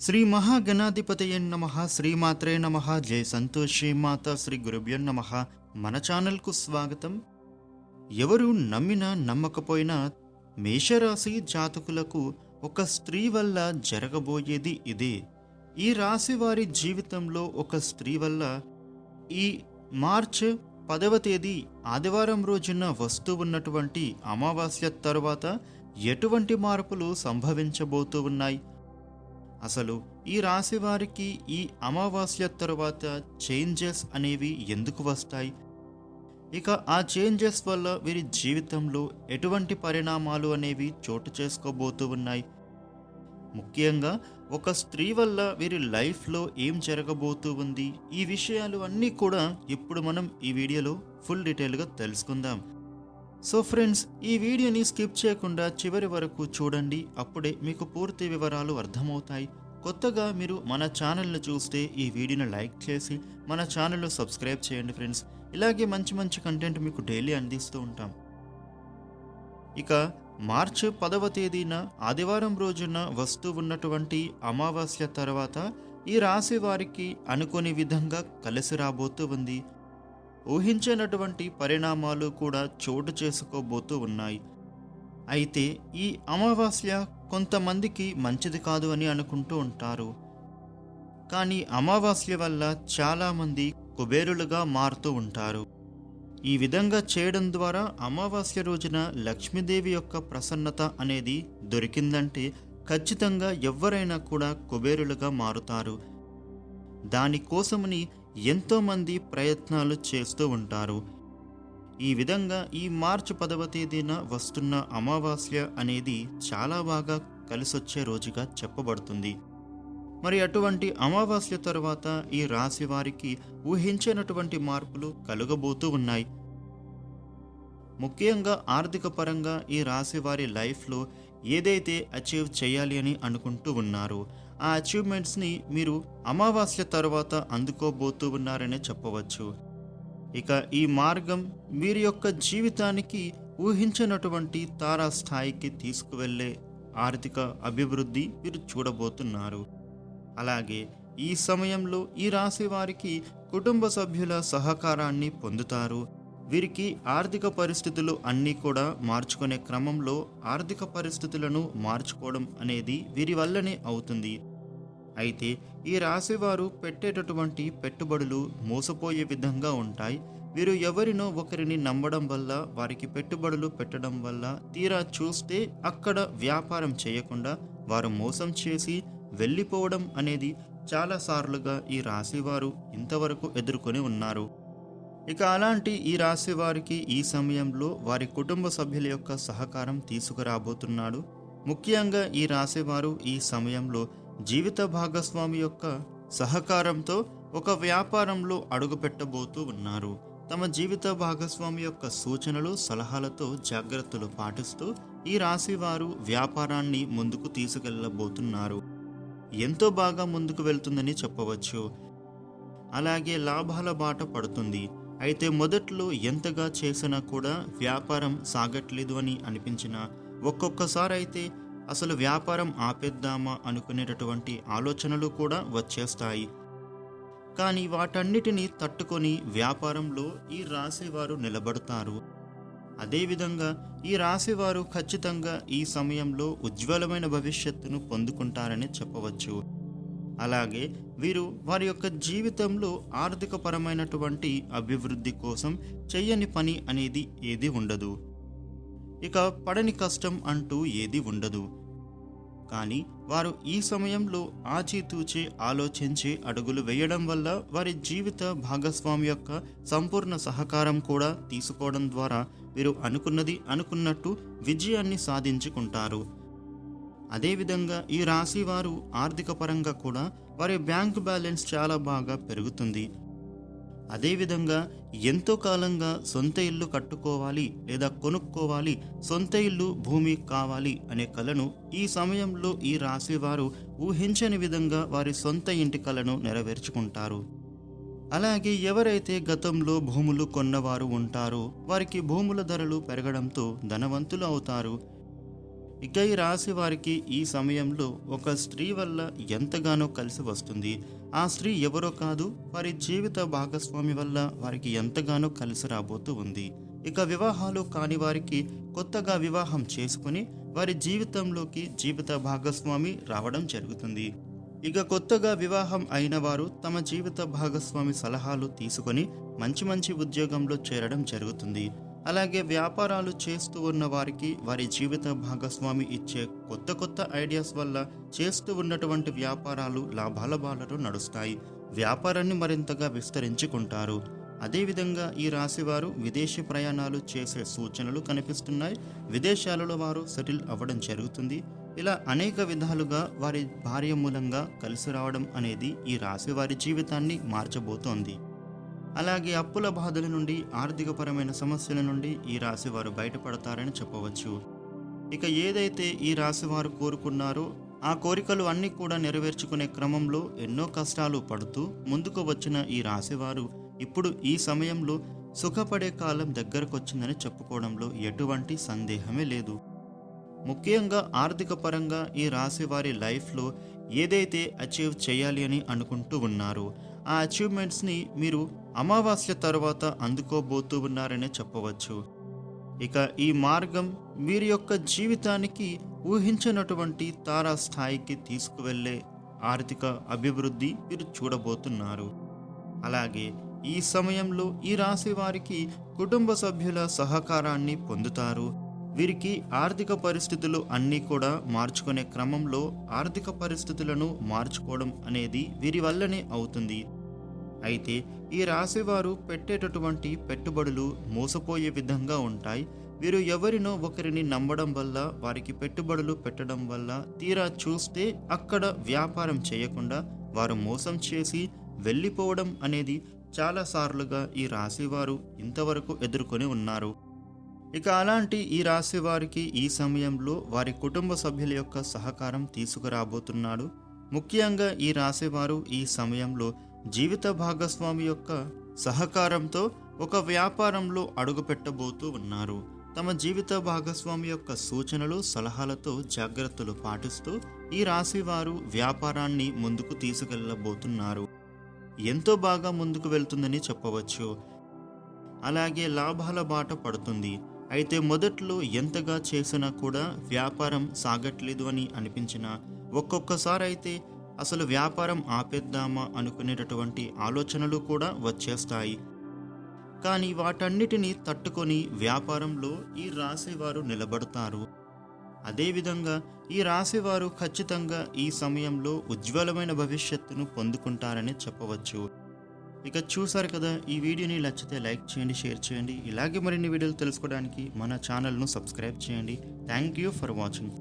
శ్రీ మహాగణాధిపతయ నమ శ్రీమాత్రే నమ జయ సంతోషి మాత శ్రీ గురుభ్యో నమ. మన ఛానల్కు స్వాగతం. ఎవరు నమ్మినా నమ్మకపోయినా మేషరాశి జాతకులకు ఒక స్త్రీ వల్ల జరగబోయేది ఇదే. ఈ రాశి వారి జీవితంలో ఒక స్త్రీ వల్ల ఈ మార్చ్ పదవ తేదీ ఆదివారం రోజున వస్తూ ఉన్నటువంటి అమావాస్య తరువాత ఎటువంటి మార్పులు సంభవించబోతూ ఉన్నాయి? అసలు ఈ రాశి వారికి ఈ అమావాస్య తర్వాత చేంజెస్ అనేవి ఎందుకు వస్తాయి? ఇక ఆ చేంజెస్ వల్ల వీరి జీవితంలో ఎటువంటి పరిణామాలు అనేవి చోటు చేసుకోబోతూ ఉన్నాయి? ముఖ్యంగా ఒక స్త్రీ వల్ల వీరి లైఫ్లో ఏం జరగబోతూ ఉంది? ఈ విషయాలు అన్నీ కూడా ఇప్పుడు మనం ఈ వీడియోలో ఫుల్ డీటెయిల్గా తెలుసుకుందాం. సో ఫ్రెండ్స్ ఈ వీడియోని స్కిప్ చేయకుండా చివరి వరకు చూడండి. అప్పుడే మీకు పూర్తి వివరాలు అర్థమవుతాయి. కొత్తగా మీరు మన ఛానల్ను చూస్తే ఈ వీడియోని లైక్ చేసి మన ఛానల్ను సబ్స్క్రైబ్ చేయండి ఫ్రెండ్స్ ఇలాగే మంచి మంచి కంటెంట్ మీకు డైలీ అందిస్తూ ఉంటాం. ఇక మార్చి పదవ తేదీన ఆదివారం రోజున వస్తూ ఉన్నటువంటి అమావాస్య తర్వాత ఈ రాశి వారికి అనుకోని విధంగా కలిసి రాబోతూ ఉంది. ఊహించినటువంటి పరిణామాలు కూడా చోటు చేసుకోబోతూ ఉన్నాయి. అయితే ఈ అమావాస్య కొంతమందికి మంచిది కాదు అని అనుకుంటూ ఉంటారు. కానీ అమావాస్య వల్ల చాలామంది కుబేరులుగా మారుతూ ఉంటారు. ఈ విధంగా చేయడం ద్వారా అమావాస్య రోజున లక్ష్మీదేవి యొక్క ప్రసన్నత అనేది దొరికిందంటే ఖచ్చితంగా ఎవరైనా కూడా కుబేరులుగా మారుతారు. దానికోసమని ఎంతోమంది ప్రయత్నాలు చేస్తూ ఉంటారు. ఈ విధంగా ఈ మార్చి పదవ తేదీన వస్తున్న అమావాస్య అనేది చాలా బాగా కలిసొచ్చే రోజుగా చెప్పబడుతుంది. మరి అటువంటి అమావాస్య తర్వాత ఈ రాశి వారికి ఊహించినటువంటి మార్పులు కలుగబోతూ ఉన్నాయి. ముఖ్యంగా ఆర్థిక పరంగా ఈ రాశి వారి లైఫ్లో ఏదైతే అచీవ్ చేయాలి అని అనుకుంటూ ఉన్నారో. ఆ అచీవ్మెంట్స్ని మీరు అమావాస్య తర్వాత అందుకోబోతూ ఉన్నారనే చెప్పవచ్చు. ఇక ఈ మార్గం వీరి యొక్క జీవితానికి ఊహించినటువంటి తారాస్థాయికి తీసుకువెళ్ళే ఆర్థిక అభివృద్ధి మీరు చూడబోతున్నారు. అలాగే ఈ సమయంలో ఈ రాశి వారికి కుటుంబ సభ్యుల సహకారాన్ని పొందుతారు. వీరికి ఆర్థిక పరిస్థితులు అన్నీ కూడా మార్చుకునే క్రమంలో ఆర్థిక పరిస్థితులను మార్చుకోవడం అనేది వీరి వల్లనే అవుతుంది. అయితే ఈ రాశివారు పెట్టేటటువంటి పెట్టుబడులు మోసపోయే విధంగా ఉంటాయి. వీరు ఎవరినో ఒకరిని నమ్మడం వల్ల వారికి పెట్టుబడులు పెట్టడం వల్ల తీరా చూస్తే అక్కడ వ్యాపారం చేయకుండా వారు మోసం చేసి వెళ్ళిపోవడం అనేది చాలాసార్లుగా ఈ రాశివారు ఇంతవరకు ఎదుర్కొని ఉన్నారు. ఇక అలాంటి ఈ రాశి వారికి ఈ సమయంలో వారి కుటుంబ సభ్యుల యొక్క సహకారం తీసుకురాబోతున్నాడు. ముఖ్యంగా ఈ రాశివారు ఈ సమయంలో జీవిత భాగస్వామి యొక్క సహకారంతో ఒక వ్యాపారంలో అడుగుపెట్టబోతూ ఉన్నారు. తమ జీవిత భాగస్వామి యొక్క సూచనలు సలహాలతో జాగ్రత్తలు పాటిస్తూ ఈ రాశివారు వ్యాపారాన్ని ముందుకు తీసుకెళ్ళబోతున్నారు. ఎంతో బాగా ముందుకు వెళ్తుందని చెప్పవచ్చు. అలాగే లాభాల బాట పడుతుంది. అయితే మొదట్లో ఎంతగా చేసినా కూడా వ్యాపారం సాగట్లేదు అని అనిపించినా ఒక్కొక్కసారి అయితే అసలు వ్యాపారం ఆపేద్దామా అనుకునేటటువంటి ఆలోచనలు కూడా వచ్చేస్తాయి. కానీ వాటన్నిటినీ తట్టుకొని వ్యాపారంలో ఈ రాశివారు నిలబడతారు. అదేవిధంగా ఈ రాశివారు ఖచ్చితంగా ఈ సమయంలో ఉజ్వలమైన భవిష్యత్తును పొందుకుంటారని చెప్పవచ్చు. అలాగే వీరు వారి యొక్క జీవితంలో ఆర్థికపరమైనటువంటి అభివృద్ధి కోసం చెయ్యని పని అనేది ఏది ఉండదు. ఇక పడని కష్టం అంటూ ఏది ఉండదు. కానీ వారు ఈ సమయంలో ఆచితూచి ఆలోచించి అడుగులు వేయడం వల్ల వారి జీవిత భాగస్వామి యొక్క సంపూర్ణ సహకారం కూడా తీసుకోవడం ద్వారా వీరు అనుకున్నది అనుకున్నట్టు విజయాన్ని సాధించుకుంటారు. అదేవిధంగా ఈ రాశి వారు ఆర్థిక పరంగా కూడా వారి బ్యాంక్ బ్యాలెన్స్ చాలా బాగా పెరుగుతుంది. అదేవిధంగా ఎంతో కాలంగా సొంత ఇల్లు కట్టుకోవాలి లేదా కొనుక్కోవాలి సొంత ఇల్లు భూమి కావాలి అనే కలను ఈ సమయంలో ఈ రాశి వారు ఊహించని విధంగా వారి సొంత ఇంటి కలను నెరవేర్చుకుంటారు. అలాగే ఎవరైతే గతంలో భూములు కొన్నవారు ఉంటారో వారికి భూముల ధరలు పెరగడంతో ధనవంతులు అవుతారు. ఇక ఈ రాశి వారికి ఈ సమయంలో ఒక స్త్రీ వల్ల ఎంతగానో కలిసి వస్తుంది. ఆ స్త్రీ ఎవరో కాదు వారి జీవిత భాగస్వామి వల్ల వారికి ఎంతగానో కలిసి రాబోతూ ఉంది. ఇక వివాహాలు కాని వారికి కొత్తగా వివాహం చేసుకుని వారి జీవితంలోకి జీవిత భాగస్వామి రావడం జరుగుతుంది. ఇక కొత్తగా వివాహం అయిన వారు తమ జీవిత భాగస్వామి సలహాలు తీసుకొని మంచి మంచి ఉద్యోగంలో చేరడం జరుగుతుంది. అలాగే వ్యాపారాలు చేస్తూ ఉన్న వారికి వారి జీవిత భాగస్వామి ఇచ్చే కొత్త కొత్త ఐడియాస్ వల్ల చేస్తూ ఉన్నటువంటి వ్యాపారాలు లాభాల బాలలో నడుస్తాయి. వ్యాపారాన్ని మరింతగా విస్తరించుకుంటారు. అదేవిధంగా ఈ రాశివారు విదేశీ ప్రయాణాలు చేసే సూచనలు కనిపిస్తున్నాయి. విదేశాలలో వారు సెటిల్ అవ్వడం జరుగుతుంది. ఇలా అనేక విధాలుగా వారి భార్య మూలంగా కలిసి రావడం అనేది ఈ రాశి వారి జీవితాన్ని మార్చబోతోంది. అలాగే అప్పుల బాధల నుండి ఆర్థికపరమైన సమస్యల నుండి ఈ రాశి వారు బయటపడతారని చెప్పవచ్చు. ఇక ఏదైతే ఈ రాశి వారు కోరుకున్నారో ఆ కోరికలు అన్నీ కూడా నెరవేర్చుకునే క్రమంలో ఎన్నో కష్టాలు పడుతూ ముందుకు వచ్చిన ఈ రాశివారు ఇప్పుడు ఈ సమయంలో సుఖపడే కాలం దగ్గరకొచ్చిందని చెప్పుకోవడంలో ఎటువంటి సందేహమే లేదు. ముఖ్యంగా ఆర్థిక పరంగా ఈ రాశి వారి లైఫ్లో ఏదైతే అచీవ్ చేయాలి అని అనుకుంటూ ఉన్నారో ఆ అచీవ్మెంట్స్ని మీరు అమావాస్య తర్వాత అందుకోబోతూ ఉన్నారనే చెప్పవచ్చు. ఇక ఈ మార్గం వీరి యొక్క జీవితానికి ఊహించినటువంటి తారా స్థాయికి తీసుకువెళ్ళే ఆర్థిక అభివృద్ధి మీరు చూడబోతున్నారు. అలాగే ఈ సమయంలో ఈ రాశి వారికి కుటుంబ సభ్యుల సహకారాన్ని పొందుతారు. వీరికి ఆర్థిక పరిస్థితులు అన్నీ కూడా మార్చుకునే క్రమంలో ఆర్థిక పరిస్థితులను మార్చుకోవడం అనేది వీరి వల్లనే అవుతుంది. అయితే ఈ రాశివారు పెట్టేటటువంటి పెట్టుబడులు మోసపోయే విధంగా ఉంటాయి. వీరు ఎవరినో ఒకరిని నమ్మడం వల్ల వారికి పెట్టుబడులు పెట్టడం వల్ల తీరా చూస్తే అక్కడ వ్యాపారం చేయకుండా వారు మోసం చేసి వెళ్ళిపోవడం అనేది చాలా సార్లుగా ఈ రాశివారు ఇంతవరకు ఎదుర్కొని ఉన్నారు. ఇక అలాంటి ఈ రాశి వారికి ఈ సమయంలో వారి కుటుంబ సభ్యుల యొక్క సహకారం తీసుకురాబోతున్నాడు. ముఖ్యంగా ఈ రాశివారు ఈ సమయంలో జీవిత భాగస్వామి యొక్క సహకారంతో ఒక వ్యాపారంలో అడుగుపెట్టబోతూ ఉన్నారు. తమ జీవిత భాగస్వామి యొక్క సూచనలు సలహాలతో జాగ్రత్తలు పాటిస్తూ ఈ రాశివారు వ్యాపారాన్ని ముందుకు తీసుకెళ్ళబోతున్నారు. ఎంతో బాగా ముందుకు వెళ్తుందని చెప్పవచ్చు. అలాగే లాభాల బాట పడుతుంది. అయితే మొదట్లో ఎంతగా చేసినా కూడా వ్యాపారం సాగట్లేదు అని అనిపించినా ఒక్కొక్కసారి అయితే అసలు వ్యాపారం ఆపేద్దామా అనుకునేటటువంటి ఆలోచనలు కూడా వచ్చేస్తాయి. కానీ వాటన్నిటిని తట్టుకొని వ్యాపారంలో ఈ రాశివారు నిలబడతారు. అదేవిధంగా ఈ రాశివారు ఖచ్చితంగా ఈ సమయంలో ఉజ్వలమైన భవిష్యత్తును పొందుకుంటారని చెప్పవచ్చు. ఇక చూసారు కదా ఈ వీడియోని నచ్చితే లైక్ చేయండి షేర్ చేయండి. ఇలాగే మరిన్ని వీడియోలు తెలుసుకోవడానికి మన ఛానల్ను సబ్స్క్రైబ్ చేయండి. Thank you for watching.